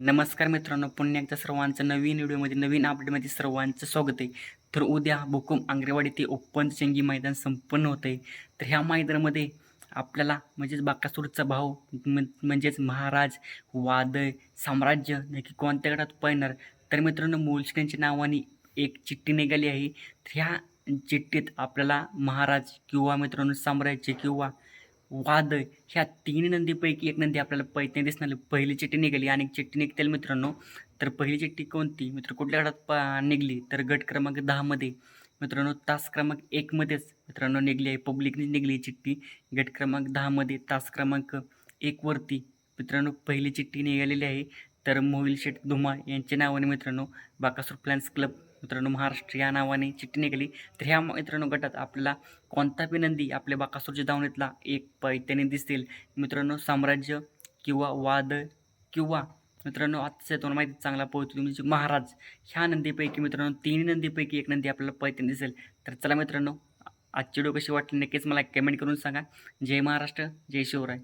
नमस्कार मित्रांनो पुन्हा एकदा सर्वांचं नवीन व्हिडिओमध्ये नवीन अपडेटमध्ये सर्वांचं स्वागत आहे. तर उद्या भुकुम आंग्रेवाडी ते ओपन चेंगी मैदान संपन्न होतं आहे तर ह्या मैदानामध्ये आपल्याला म्हणजेच बाकासूरचा भाऊ म्हणजेच महाराज वादळ साम्राज्य नक्की कोणत्या गटात पळणार? तर मित्रांनो मोलस्क्यांच्या नावाने एक चिठ्ठी निघाली आहे. तर ह्या चिठ्ठीत आपल्याला महाराज किंवा मित्रांनो साम्राज्य किंवा वादळ ह्या तिन्ही नंदीपैकी एक नंदी आपल्याला पैते दिसणार पहिली चिठ्ठी निघाली. आणि एक चिठ्ठी निघतील मित्रांनो तर पहिली चिठ्ठी कोणती? मित्र कुठल्या गटात प निघली? तर गट क्रमांक दहामध्ये मित्रांनो तास क्रमांक एकमध्येच मित्रांनो निघली आहे. पब्लिकने निघली चिठ्ठी. गट क्रमांक दहामध्ये तास क्रमांक एकवरती मित्रांनो पहिली चिठ्ठी निघालेली आहे. तर मोहिल शेठ धुमा यांच्या नावाने मित्रांनो बाकासूर प्लॅन्स क्लब मित्रांनो महाराष्ट्र या नावाने चिठ्ठी निघाली. तर ह्या मित्रांनो गटात आपल्याला कोणता बी नंदी आपल्या बाकासूरच्या धावणीतला एक पैत्याने दिसतील? मित्रांनो साम्राज्य किंवा वाद किंवा मित्रांनो आजच्या तुम्हाला माहिती चांगला पोहोचतो म्हणजे महाराज. ह्या नंदीपैकी मित्रांनो तीन नंदीपैकी एक नंदी आपल्याला पैत्याने दिसेल. तर चला मित्रांनो आजची डोकशी कशी वाटली नक्कीच मला कमेंट करून सांगा. जय महाराष्ट्र जय शिवराय.